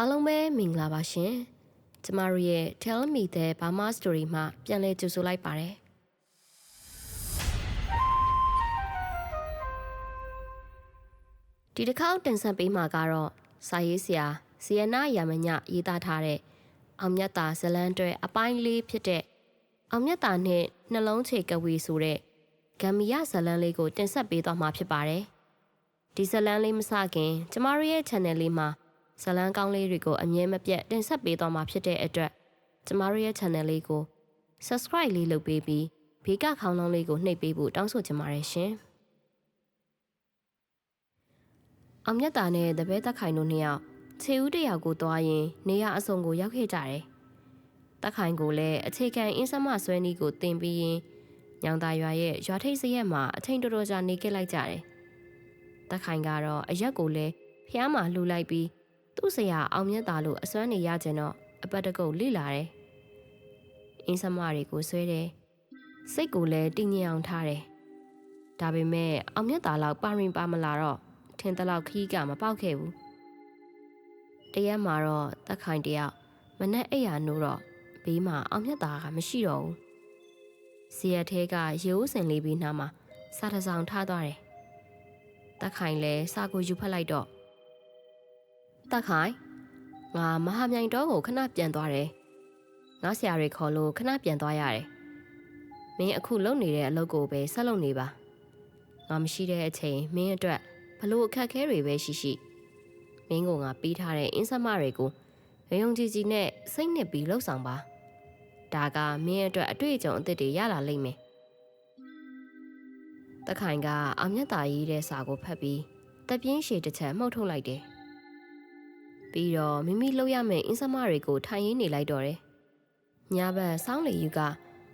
အားလုံးပဲမင်္ဂလာပါရှင်ကျမတို့ရဲ့ Tell Me the Burma Story မှာပြန်လည်ကြိုဆိုလိုက်ပါတယ်ဒီတစ်ခေါက်တင်ဆက်ပေးမှာကတော့စာရေးဆရာစီယနာယာမညရေးသားထားတဲ့အောင်မြတ်တာဇလန်းတွဲအပိုင်းလေးဖြစ်တဲ့အောင်မြတ်တာနဲ့နှလုံးချေကဝီဆိုတဲ့ဂမ်မီယာဇလန်းလေးကိုတင်ဆက်ပေးသွားမှာဖြစ်ပါတယ်ဒီဇလန်းလေးမစခင် ကျမတို့ရဲ့ channel လေးမှာ ဇလန်းကောင်းလေးတွေကိုအမြဲမပြတ်တင်ဆက်ပေးသွားမှာဖြစ်တဲ့အတွက်ကျမတို့ရဲ့ channel လေးကို subscribe လေးလုပ်ပေးပြီးဘေးကခေါင်းလောင်းလေးကိုနှိပ်ပေးဖို့တောင်းဆိုချင်ပါတယ်ရှင်။အောင်မြတ်တာနဲ့တပည့်တက်ခိုင်တို့နှစ်ယောက်ခြေဦးတယောက်ကိုတွားရင် နေရအစုံကိုရောက်ခဲ့ကြတယ်။တက်ခိုင်ကိုလည်းအခြေခံအင်းစမဆွဲနီးကိုတင်ပြီးရင်ညောင်သားရွာရဲ့ရွာထိပ်စရက်မှာအချိန်တော်တော်ကြာနေခဲ့လိုက်ကြတယ်။တက်ခိုင်ကတော့အရက်ကိုလည်းဖျားမှာလှူလိုက်ပြီး သူ့ဆရာအောင်မြတ်တာလို့အစွမ်းနေရကျင်တော့အပတ်တကုတ်လိလာတယ်။အင်းစမတွေကိုဆွဲတယ်။စိတ်ကိုလည်းတည်ငြိမ်အောင်ထားတယ်။ဒါပေမဲ့အောင်မြတ်တာလောက်ပါရင်ပါမလာတော့ထင်တလောက်ခီးကမပေါက်ခဲ့ဘူး။တရက်မှာတော့တက်ခိုင်တယောက်မနဲ့အိယာနိုးတော့ဘေးမှာအောင်မြတ်တာကမရှိတော့ဘူး။စီရထဲကရေဦးစင်လေးပြီးနားမှာစာတစောင်ထားသွားတယ်။တက်ခိုင်လည်းစာကိုယူဖတ်လိုက်တော့ တက်ခိုင်ငါမဟာမြိုင်တော်ကိုခဏပြန်သွားတယ်။ငါဆရာတွေခေါ်လို့ခဏပြန်သွားရတယ်။မင်းအခုလုံနေတဲ့အလုပ်ကိုပဲဆက်လုပ်နေပါ။ငါမရှိတဲ့အချိန်မင်းအတွက်ဘလို့အခက်အခဲတွေပဲရှိရှိမင်းကငါပေးထားတဲ့အင်းဆက်မတွေကိုရုံကြည်ကြည်နဲ့စိတ်နှစ်ပြီးလှုပ်ဆောင်ပါဒါကမင်းအတွက်အတွေ့အကြုံအသစ်တွေရလာလိမ့်မယ်တခိုင်ကအောင်မြတ်တာရေးတဲ့စာကိုဖတ်ပြီးတပြင်းရှည်တစ်ချက်မှုတ်ထုတ်လိုက်တယ် ပြီးတော့မိမိလှုပ်ရမယ့်အင်းဆက်မတွေကိုထိုင်ရင်းနေလိုက်တော့တယ်ညာဘက်ဆောင်းလေယူက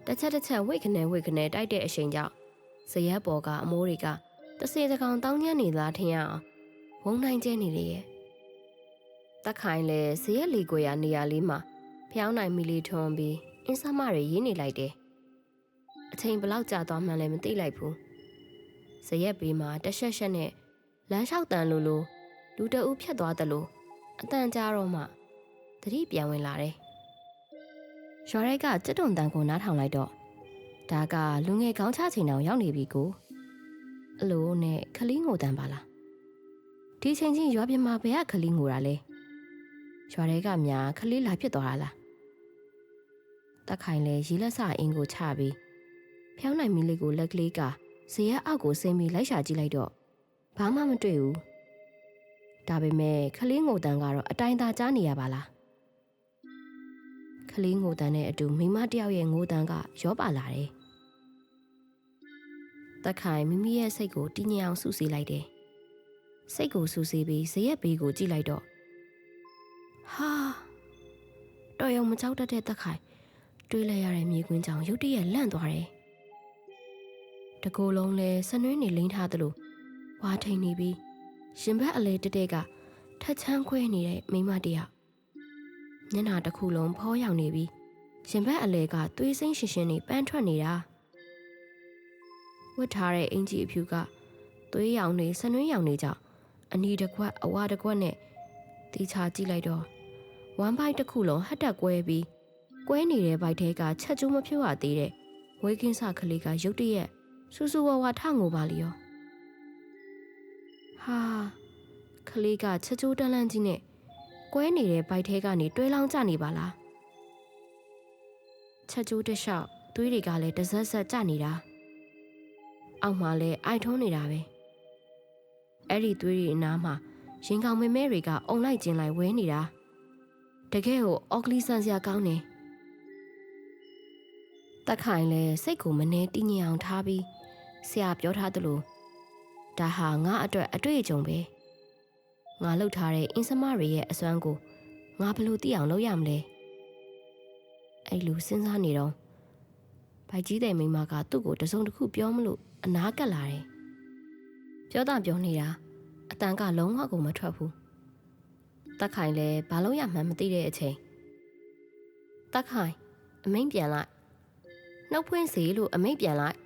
တစ်ချက်တစ်ချက်ဝိတ်ခနဲဝိတ်ခနဲတိုက်တဲ့အချိန်ကြောင့်ဇရက်ပေါ်ကအမိုးတွေကတစေတကောင်တောင်းညံ့နေလားထင်ရအောင်ဝုံနိုင်ကျဲနေလေရဲ့တက်ခိုင်လဲဇရက်လီကိုရနေရာလေးမှာဖျောင်းနိုင်မီလီထွန်ပြီးအင်းဆမတွေရင်းနေလိုက်တယ်အချိန်ဘလောက်ကြာသွားမှန်းလည်းမသိလိုက်ဘူးဇရက်ဘေးမှာတရှက်ရှက်နဲ့လမ်းလျှောက်တန်လိုလိုလူတအုပ်ဖြတ်သွားတယ်လို့ အတန်ကြာတော့မှသတိပြန်ဝင်လာတယ်ရွာရိုက်ကကြက်တုံတန်ကိုနားထောင်လိုက်တော့ဒါကလူငယ်ကောင်းချချိန်တောင်ရောက်နေပြီကိုအလိုနဲ့ခလီငိုတန်ပါလားဒီချိန်ချင်းရွာပြမဘယ်ကခလီငိုတာလဲရွာတွေကများခလီလာဖြစ်သွားတာလားတက်ခိုင်လဲရေလက်စအင်းကိုချပြီးဖျောင်းနိုင်မီလေးကိုလက်ကလေးကဇေယျအောက်ကိုဆင်းပြီးလိုက်ရှာကြည့်လိုက်တော့ဘာမှမတွေ့ဘူး ဒါပေမဲ့ခလီငိုတန်ကတော့အတိုင်းသာကြားနေရပါလားခလီငိုတန်နဲ့အတူမိမတယောက်ရဲ့ငိုတန်ကရောပါလာတယ်တက်ခိုင်မိမိရဲ့စိတ်ကိုတည်ငြိမ်အောင်စုစည်းလိုက်တယ်။စိတ်ကိုစုစည်းပြီးဇရက်ဘေးကိုကြည့်လိုက်တော့ဟာတော်ရုံမကြောက်တတ်တဲ့တက်ခိုင်တွေးလိုက်ရတဲ့မြေကွင်းကြောင်ရုတ်တရက်လန့်သွားတယ်။တကိုယ်လုံးလဲဆနွင်းနေလိမ့်ထားသလိုဝါထိန်နေပြီး ရှင်ဘက်အလဲတက်တဲ့ကထက်ချမ်းခွဲနေတဲ့မိမတယောက်မျက်နှာတစ်ခုလုံးဖောရောက်နေပြီးရှင်ဘက်အလဲကသွေးစိမ့်ရှင်ရှင်နေပန်းထွက်နေတာ။ဝတ်ထားတဲ့အင်ကြီးအဖြူကသွေးရောင်နေဆနွှင်းရောင်နေကြောင့်အနီတစ်ခွက်အဝါတစ်ခွက်နဲ့တီချာကြည့်လိုက်တော့ဝမ်ဘိုက်တစ်ခုလုံးဟတ်တက်ကွဲပြီးကွဲနေတဲ့ဘိုက်ထဲကချက်ကျိုးမဖြုတ်ရသေးတဲ့ဝေကင်းစကလေးကရုတ်တရက်စူးစူးဝါဝါထငိုပါလျော ဟာကလေးကချက်ကျိုးတန်းလန်းကြီးနဲ့ကွဲနေတဲ့ဘိုက်ထဲကနေတွဲလောင်းကျနေပါလားချက်ကျိုးတစ်လျှောက်သွေးတွေကလည်းတစက်ဆက်ကျနေတာအောက်မှာလဲအိုက်ထုံးနေတာပဲအဲ့ဒီသွေးတွေအနားမှာရင်ကောင်မဲမဲတွေကအုံလိုက်ကျင်လိုက်ဝဲနေတာတကယ်ကိုအော်ကလီဆန်စရာကောင်းနေတက်ခိုင်လဲစိတ်ကိုမနှဲတည်ငြိမ်အောင်ထားပြီးဆရာပြောထားသလို ဒါဟာငါအတွက်အတွေ့အကြုံပဲငါလှုပ်ထားတဲ့အင်းစမတွေရဲ့အစွမ်းကိုငါဘလို့သိအောင်လုပ်ရမလဲအဲ့လိုစဉ်းစားနေတော့ဘိုက်ကြီးတဲ့မိမကသူ့ကိုတစုံတစ်ခုပြောမလို့အနားကပ်လာတယ်။ပြောတာပြောနေတာအတန်ကလုံးဝကိုမထွက်ဘူး။တက်ခိုင်လည်းဘာလို့ရမှန်းမသိတဲ့အချိန်တက်ခိုင်အမိန်ပြန်လိုက်နှုတ်ဖွင့်စီလို့အမိန်ပြန်လိုက်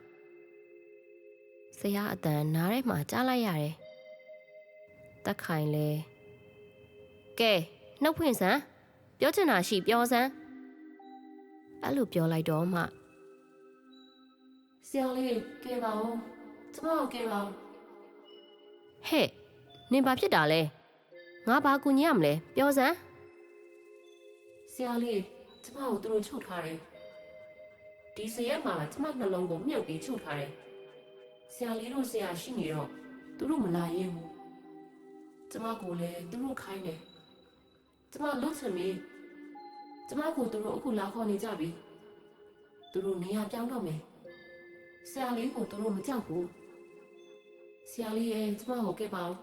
ဆရာအတန်နားထဲမှာကြားလိုက်ရတယ်။တက်ခိုင်လည်းကဲနှုတ်ဖွင့်စမ်းပြောချင်တာရှိပြောစမ်းအဲ့လိုပြောလိုက်တော့မှဆရာလေးကဲပါဦးကျမကိုကဲပါဦးဟဲ့နင်ဘာဖြစ်တာလဲငါဘာကူညီရမလဲပြောစမ်းဆရာလေးကျမကိုသူတို့ချုပ်ထားတယ်ဒီစရက်မှာကျမနှလုံးကိုမြုပ်ပြီးချုပ်ထားတယ် ဆရာလေးတို့ဆရာရှိနေတော့သူတို့မလာရဲဘူးကျမကိုလည်းသူတို့ခိုင်းတယ်ကျမလွတ်ချင်ပြီကျမကိုသူတို့အခုလာခေါ်နေကြပြီသူတို့နေရာပြောင်းတော့မယ်ဆရာလေးကိုသူတို့မကြောက်ဘူးဆရာလေးရဲ့ကျမကိုကဲပါဦး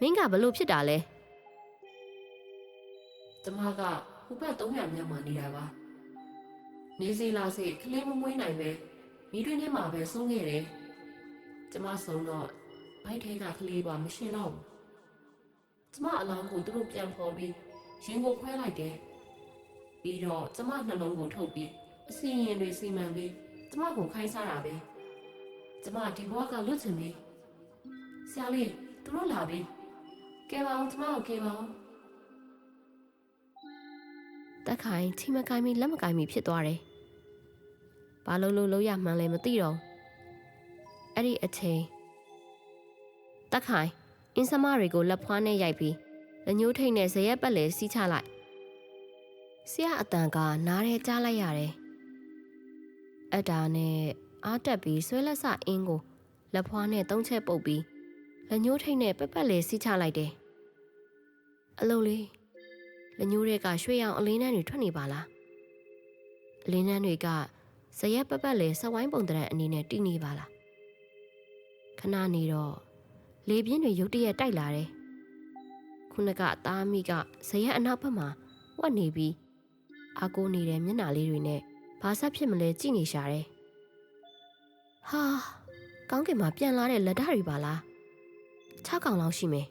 မင်းကဘလို့ဖြစ်တာလဲကျမကဟိုဘက်300မြတ်မှနေတာပါနေစီလာစီကလေးမမွေးနိုင်ပဲ မိတွင်းထဲမှာပဲဆုံးခဲ့တယ်ကျမဆုံးတော့ဘိုက်ထဲကကလေးပါမရှင်းတော့ဘူးကျမအလောင်းကိုသူတို့ပြန်ဖော်ပြီးရင်ကိုခွဲလိုက်တယ်ပြီးတော့ကျမနှလုံးကိုထုတ်ပြီးအစီရင်တွေစီမံပြီးကျမကိုခိုင်းစားတာပဲကျမဒီဘဝကလွတ်ချင်ပြီဆရာလေးသူတို့လာပြီကဲပါအောင်ကျမကိုကဲပါအောင်တက်ခိုင်ချီမကိုင်းမီလက်မကိုင်းမီဖြစ်သွားတယ် ဘာလို့လို့လို့ရမှန်းလဲမသိတော့ဘူးအဲ့ဒီအချိန်တက်ခိုင်အင်းစမတွေကိုလက်ဖွားနဲ့ရိုက်ပြီးလက်ညှိုးထိတ်နဲ့ဇရက်ပက်လေစီးချလိုက်ဆရာအတန်ကနားရဲကြားလိုက်ရတယ်အဲ့ဒါနဲ့အားတက်ပြီးဆွဲလက်စအင်းကိုလက်ဖွားနဲ့သုံးချက်ပုတ်ပြီးလက်ညှိုးထိတ်နဲ့ပက်ပက်လေစီးချလိုက်တယ်အလုံးလေးလက်ညှိုးတွေကရွှေရောင်အလင်းနှန်းတွေထွက်နေပါလားအလင်းနှန်းတွေက ဇရက်ပက်ပက်လဲစဝိုင်းပုံတရံအနေနဲ့တည်နေပါလားခဏနေတော့လေပြင်းတွေရုတ်တရက်တိုက်လာတယ်ခုနကအသားမိကဇရက်အနောက်ဘက်မှာဝတ်နေပြီးအာကိုနေတဲ့မျက်နှာလေးတွေနဲ့ဘာဆက်ဖြစ်မလဲကြည့်နေရှာတယ်ဟာကောင်းကင်မှာပြန်လာတဲ့လက်ဓာတ်တွေပါလား6កောင်လောက်ရှိမယ်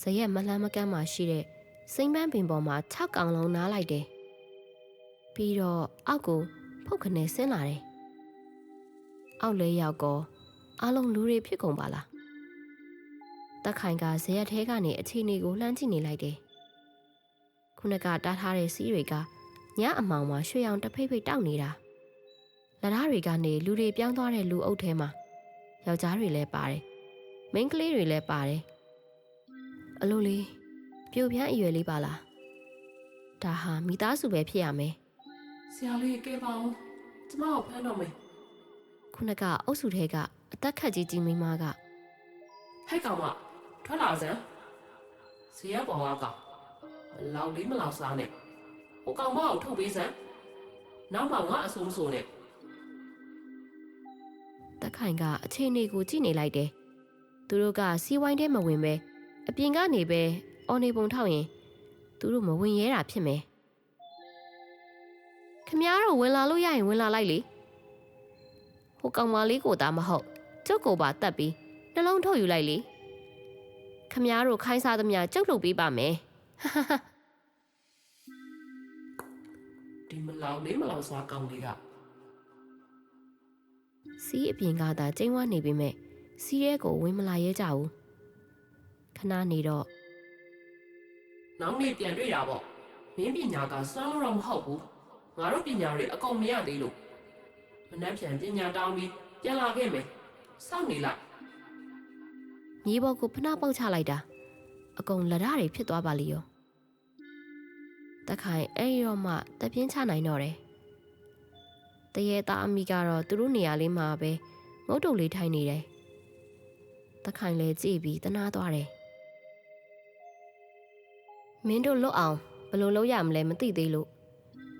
ဇရက်မလှမ်းမကမ်းမှာရှိတဲ့စိမ့်ပန်းပင်ပေါ်မှာ6កောင်လုံးနားလိုက်တယ်။ပြီးတော့အောက်ကို ဖုတ်ခနဲ့ဆင်းလာတယ်။အောက်လဲရောက်ကောအားလုံးလူတွေဖြစ်ကုန်ပါလား။တက်ခိုင်ကဇရက်ထဲကနေအခြေအနေကိုလှမ်းကြည့်နေလိုက်တယ်။ခုနကတားထားတဲ့စီးတွေကညအမောင်မှာရွှေရောင်တဖိတ်ဖိတ်တောက်နေတာ။လက်ဓားတွေကနေလူတွေပြောင်းသွားတဲ့လူအုပ်ထဲမှာယောက်ျားတွေလည်းပါတယ်။မိန်းကလေးတွေလည်းပါတယ်။အလိုလေးပြိုပြန်းအရွယ်လေးပါလားဒါဟာမိသားစုပဲဖြစ်ရမယ် ဆရာလေးကဲပါဦးကျမကိုဖမ်းတော့မယ်ခုနကအုပ်စုထဲကအသက်ခတ်ကြီးကြီးမိန်းမကဟဲ့ကောင်မထွက်လာစမ်းဆရာပေါ်ကကောင်မလောက်လေးမလောက်စားနဲ့ဟိုကောင်မကိုထုတ်ပေးစမ်းနောက်မှငါအဆိုးမဆိုးနဲ့တက်ခိုင်ကအခြေအနေကိုကြည့်နေလိုက်တယ်သူတို့ကစီးဝိုင်းထဲမဝင်ပဲအပြင်ကနေပဲအော်နေပုံထောက်ရင်သူတို့မဝင်ရဲတာဖြစ်မယ် ခမည်းတော်ဝင်လာလို့ရရင်ဝင်လာလိုက်လေဟိုကောင်မလေးကိုသာမဟုတ်ကျုပ်ကိုပါတတ်ပြီးနှလုံးထုတ်ယူလိုက်လေခမည်းတော်ခိုင်းစားသမျှကျုပ်လုပ်ပေးပါမယ်ဒီမလောက်လေးမလောက်စားကောင်လေးကစီးအပြင်ကသာကျင်းဝနေပေမဲ့စီးရဲကိုဝင်မလာရဲကြဘူးခဏနေတော့နောက်နေ့ပြန်တွေ့တာပေါ့မင်းပညာကစွမ်းလို့တော့မဟုတ်ဘူး ငါတို့ပညာတွေအကုန်မရသေးလို့မနှက်ပြန်ပညာတောင်းပြီးပြန်လာခဲ့မယ်စောင့်နေလိုက်မြေပေါ်ကိုဖနှပေါက်ချလိုက်တာအကုန်လက်ဓာတ်တွေဖြစ်သွားပါလိရောတက်ခိုင်အဲ့ဒီတော့မှတပြင်းချနိုင်တော့တယ်တရေသားအမိကတော့သူတို့နေရာလေးမှာပဲငုတ်တုတ်လေးထိုင်နေတယ်တက်ခိုင်လည်းကြည့်ပြီးတနာသွားတယ်မင်းတို့လွတ်အောင်ဘယ်လိုလုပ်ရမလဲမသိသေးလို့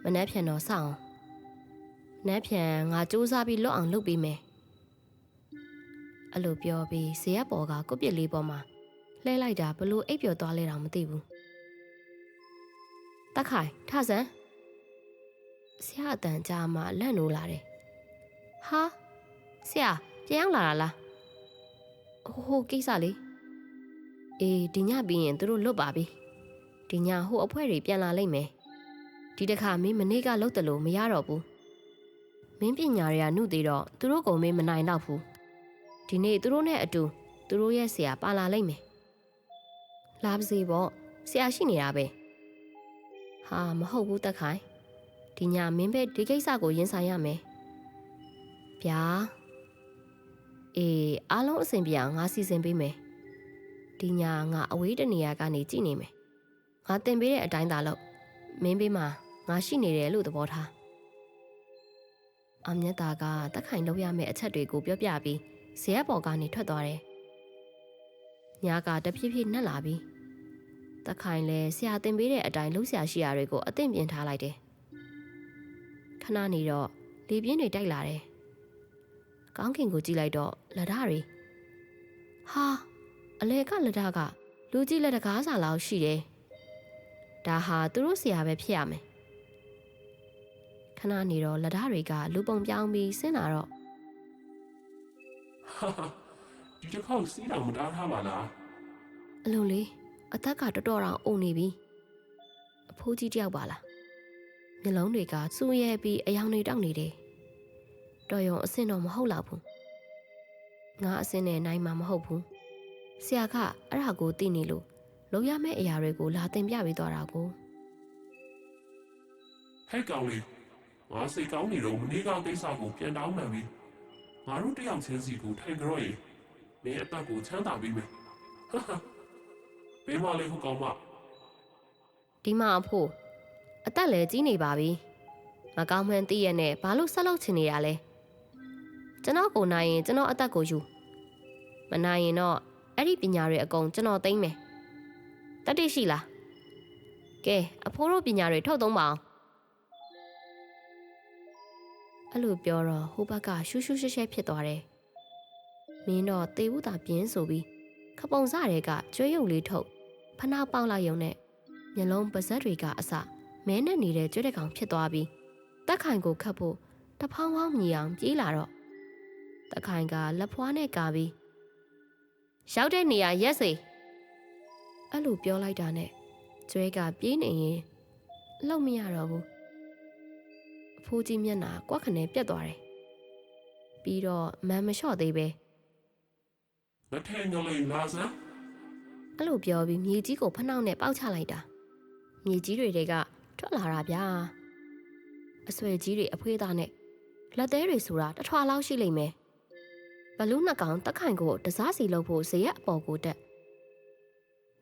မနှက်ဖြန်တော့စောင့်အောင်နှက်ဖြန်ငါစူးစမ်းပြီးလွတ်အောင်လုပ်ပေးမယ်အဲ့လိုပြောပြီးဇေယျပေါ်ကကုတ်ပြစ်လေးပေါ်မှာလှဲလိုက်တာဘလို့အိပ်ပျော်သွားလဲတော့မသိဘူးတက်ခိုင်ထဆန်းဆရာအတန်ကြားမှလန့်နိုးလာတယ်ဟာဆရာပြန်ရောက်လာတာလားဟိုဟိုကိစ္စလေးအေးဒီညပြီးရင်သူတို့လွတ်ပါပြီဒီညဟိုအဖွဲတွေပြန်လာလိမ့်မယ် ဒီတစ်ခါမင်းမနေ့ကလောက်တယ်လို့မရတော့ဘူးမင်းပညာတွေကနှုတ်သေးတော့သူတို့ကုံမင်းမနိုင်တော့ဘူးဒီနေ့သူတို့နဲ့အတူသူတို့ရဲ့ဆရာပါလာလိမ့်မယ်။လာပါစေပေါ့ဆရာရှိနေတာပဲဟာမဟုတ်ဘူးတက်ခိုင်ဒီညမင်းပဲဒီကိစ္စကိုရင်ဆိုင်ရမယ်ဗျာအေးအားလုံးအဆင်ပြေအောင်ငါစီစဉ်ပေးမယ်ဒီညငါအဝေးတနေရာကနေကြည့်နေမယ်ငါတင်ပေးတဲ့အတိုင်းသာလို့မင်းပေးမှာ ငါရှိနေတယ်လို့သဘောထားအမျက်သားကတက်ခိုင်လုပ်ရမယ့်အချက်တွေကိုပြောပြပြီးဇရက်ပေါ်ကနေထွက်သွားတယ်ညာကတဖြည်းဖြည်းနှက်လာပြီးတက်ခိုင်လည်းဆရာတင်ပေးတဲ့အတိုင်းလှုပ်ရှားရှိရာတွေကိုအသင့်ပြင်ထားလိုက်တယ်ခဏနေတော့လေပြင်းတွေတိုက်လာတယ်ကောင်းကင်ကိုကြည့်လိုက်တော့လက်ဓာတွေဟာအလဲကလက်ဓာကလူကြီးလက်တကားစာလောက်ရှိတယ်ဒါဟာသူတို့ဆရာပဲဖြစ်ရမယ် ခဏနေတော့လက်ဓာတွေကလူပုံပြောင်းပြီးဆင်းလာတော့ဟာဟာဒီတစ်ခေါက်စီးတော်မတားထားပါလားအလုံးလေးအသက်ကတော်တော်အောင်အုံနေပြီအဖိုးကြီးတယောက်ပါလားမျက်လုံးတွေကစူးရဲပြီးအယောင်တွေတောက်နေတယ်တော်ရုံအစင်တော့မဟုတ်တော့ဘူးငါအစင်နဲ့နိုင်မှာမဟုတ်ဘူးဆရာကအဲ့ဒါကိုသိနေလို့လုံရမယ့်အရာတွေကိုလာတင်ပြပေးသွားတာကိုဟဲ့ကောင်လေး ငါစိတ်ကောင်းနေတော့မနေ့ကကိစ္စကိုပြန်တောင်းမှန်ပြီငါတို့တယောက်ချင်းစီကိုထိုင်ကြတော့ရေမင်းအသက်ကိုချမ်းသာပြီးမယ်ဟာဟာဘယ်မလေးဟိုကောင်မဒီမှာအဖို့အသက်လည်းကြီးနေပါပြီမကောင်းမှန်းသိရနဲ့ဘာလို့ဆက်လုပ်ချင်နေရလဲကျွန်တော်ကိုနိုင်ရင်ကျွန်တော်အသက်ကိုယူမနိုင်ရင်တော့အဲ့ဒီပညာတွေအကုန်ကျွန်တော်သိမ့်မယ်တတိရှိလားကဲအဖိုးတို့ပညာတွေထုတ်သုံးပါအောင် အဲ့လိုပြောတော့ဟိုဘက်ကရှူးရှူးရှဲရှဲဖြစ်သွားတယ်မင်းတော့တေဘူးတာပြင်းဆိုပြီးခပုံစတွေကကျွေးရုံလေးထုတ်ဖနှောက်ပေါက်လိုက်ရုံနဲ့မျက်လုံးပါဇက်တွေကအစမဲနဲ့နေတဲ့ကျွဲတဲ့ကောင်ဖြစ်သွားပြီးတက်ခိုင်ကိုခတ်ဖို့တဖောင်းဖောင်းမြည်အောင်ပြေးလာတော့တက်ခိုင်ကလက်ဖွားနဲ့ကာပြီးရောက်တဲ့နေရာရက်စေအဲ့လိုပြောလိုက်တာနဲ့ကျွဲကပြေးနေရင်လောက်မရတော့ဘူးအ ဖိုးကြီးမျက်နှာကွက်ခနဲပြတ်သွားတယ်ပြီးတော့မန်မလျှော့သေးပဲလက်ထဲညလေးလာစမ်းအဲ့လိုပြောပြီးမြေကြီးကိုဖနှောက်နဲ့ပေါက်ချလိုက်တာမြေကြီးတွေတွေကထွက်လာတာဗျာအဆွဲကြီးတွေအဖွေးသားနဲ့လက်သေးတွေဆိုတာတစ်ထွာလောက်ရှိလိမ့်မယ်ဘလူးနှစ်ကောင်တက်ခိုင်ကိုတစားစီလုပ်ဖို့ဇရက်အပေါ်ကိုတက်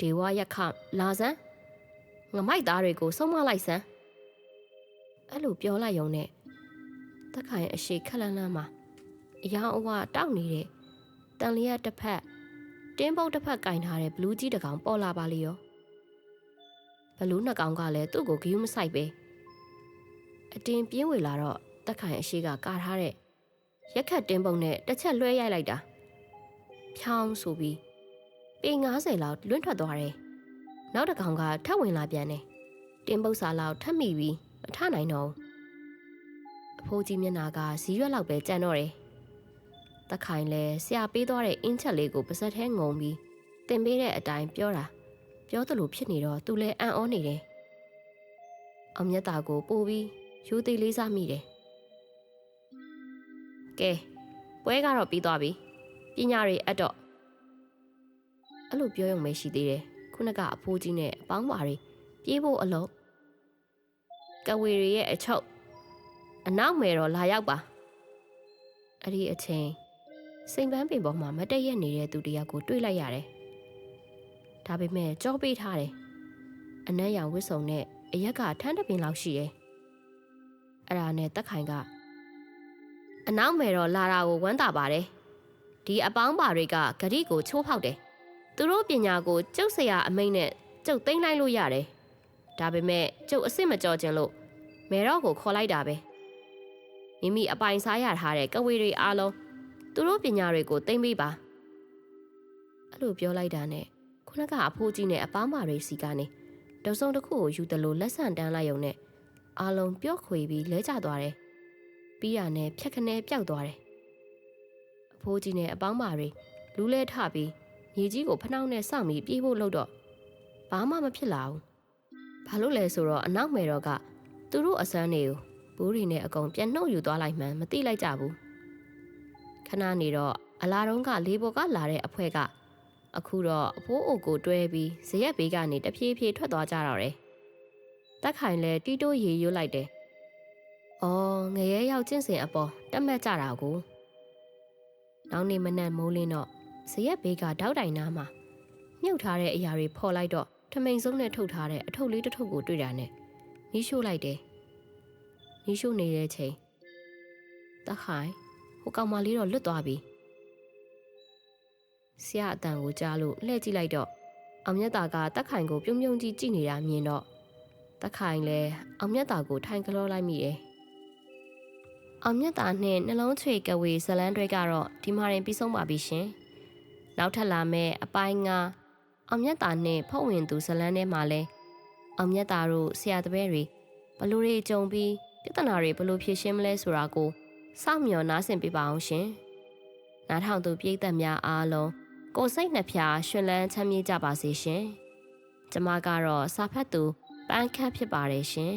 ဒေဝရက်ခလာစမ်းငမိုက်သားတွေကိုဆုံးမလိုက်စမ်း အဲ့လိုပြောလိုက်ရုံနဲ့တက်ခိုင်အရှိခက်လန်းလန်းမှာအယောင်အဝတောက်နေတဲ့တန်လျက်တစ်ဖက်တင်းပုတ်တစ်ဖက်ကင်ထားတဲ့ဘလူးကြီးတစ်ကောင်ပေါ်လာပါလေရောဘလူးနှစ်ကောင်ကလည်းသူ့ကိုဂယုမဆိုင်ပဲအတင်းပြင်းဝေလာတော့တက်ခိုင်အရှိကကာထားတဲ့ရက်ခတ်တင်းပုတ်နဲ့တစ်ချက်လွှဲရိုက်လိုက်တာဖြောင်းဆိုပြီးပေ90လောက်လွင့်ထွက်သွားတယ်နောက်တစ်ကောင်ကထပ်ဝင်လာပြန်တယ်တင်းပုတ်စာလောက်ထပ်မိပြီး မထနိုင်တော့ဘူးအဖိုးကြီးမျက်နှာကဇီးရွက်လောက်ပဲကြံတော့တယ်တခိုင်လဲဆရာပေးသွားတဲ့အင်းချက်လေးကိုပါဇက်ထဲငုံပြီးတင်ပေးတဲ့အတိုင်းပြောတာပြောသလိုဖြစ်နေတော့သူလဲအံ့ဩနေတယ်။အောင်မြတ်တာကိုပို့ပြီးရိုးသေးလေးစားမိတယ်။ကဲပွဲကတော့ပြီးသွားပြီ။ပညာတွေအပ်တော့အဲ့လိုပြောရုံပဲရှိသေးတယ်။ခုနကအဖိုးကြီးနဲ့အပေါင်းပါတွေပြေးဖို့အလုံး ကဝေရီရဲ့အချုပ်အနောက်မယ်တော့လာရောက်ပါ။အဲ့ဒီအချိန်စိန်ပန်းပင်ပေါ်မှာမတက်ရက်နေတဲ့သူတယောက်ကိုတွေ့လိုက်ရတယ်။ဒါပေမဲ့ကြောပေးထားတယ်။အနက်ရောင်ဝစ်စုံနဲ့အရက်ကထန်းတစ်ပင်လောက်ရှိတယ်။အဲ့ဒါနဲ့တက်ခိုင်ကအနောက်မယ်တော့လာတာကိုဝမ်းသာပါတယ်။ဒီအပေါင်းပါတွေကဂရိကိုချိုးဖောက်တယ်။သူတို့ပညာကိုကျုပ်ဆရာအမိန့်နဲ့ကျုပ်သိမ်းလိုက်လို့ရတယ်။ ဒါပေမဲ့ကျုပ်အစ်စ်မကြော်ခြင်းလို့မဲတော့ကိုခေါ်လိုက်တာပဲ။မိမိအပိုင်စားရထားတဲ့ကဝေတွေအားလုံးသူတို့ပညာတွေကိုသိမ့်ပေးပါအဲ့လိုပြောလိုက်တာနဲ့ခုနကအဖိုးကြီးနဲ့အပားမာတွေစီကနေတစုံတစ်ခုကိုယူတယ်လို့လက်ဆန့်တန်းလိုက်ုံနဲ့အာလုံးပြော့ခွေပြီးလဲကျသွားတယ်ပြီးရနဲ့ဖြက်ခနဲပျောက်သွားတယ်အဖိုးကြီးနဲ့အပေါင်းမာတွေလူးလဲထပြီးမြေကြီးကိုဖနှောင်းနဲ့စောင့်ပြီးပြေးဖို့လုပ်တော့ဘာမှမဖြစ်လာဘူး ဘာလို့လဲဆိုတော့အနောက်မယ်တော့ကသူတို့အစမ်းတွေကိုဘူးတွေနဲ့အကုန်ပြန်နှုတ်ယူသွားလိုက်မှန်းမသိလိုက်ကြဘူးခဏနေတော့အလာတုံးကလေးဘော်ကလာတဲ့အဖွဲကအခုတော့အဖိုးအိုကိုတွဲပြီးဇရက်ဘေးကနေတဖြည်းဖြည်းထွက်သွားကြတော့တယ်တက်ခိုင်လည်းတီးတိုးရေရွတ်လိုက်တယ်အော်ငရဲရောက်ကျင့်စဉ်အပေါ်တက်မှတ်ကြတာကိုနောက်နေ့မနက်မိုးလင်းတော့ဇရက်ဘေးကတောက်တိုင်နားမှာမြုပ်ထားတဲ့အရာတွေဖော်လိုက်တော့ထ မိန်ဆုံးနဲ့ထုတ်ထားတဲ့အထုပ်လေးတစ်ထုပ်ကိုတွေ့တာနဲ့မီးရှို့လိုက်တယ်မီးရှို့နေတဲ့ချိန်တက်ခိုင်ဟိုကောင်မလေးတော့လွတ်သွားပြီဆရာအတန်ကိုကြားလို့လှည့်ကြည့်လိုက်တော့အောင်မြတ်တာကတက်ခိုင်ကိုပြုံးပြုံးကြီးကြည့်နေတာမြင်တော့တက်ခိုင်လည်းအောင်မြတ်တာကိုထိုင်ကလောလိုက်မိတယ်အောင်မြတ်တာနဲ့နှလုံးချွေကဝေဇလန်းတွေကတော့ဒီမှာရင်ပြီးဆုံးပါပြီရှင်နောက်ထပ်လာမယ့်အပိုင်းငါ အောင်မြတ်တာနဲ့ဖုတ်ဝင်သူဇလန်းထဲမှာလဲအောင်မြတ်တာတို့ဆရာတပည့်တွေဘလို့တွေကြုံပြီးပြဿနာတွေဘလို့ဖြေရှင်းမလဲဆိုတာကိုစောင့်မျှော်နားဆင်ပေးပါအောင်ရှင်နားထောင်သူပြည်သက်များအားလုံးကိုယ်စိတ်နှဖျားရှင်လန်းချမ်းမြေ့ကြပါစေရှင်ကျမကတော့စာဖတ်သူပန်းခတ်ဖြစ်ပါတယ်ရှင်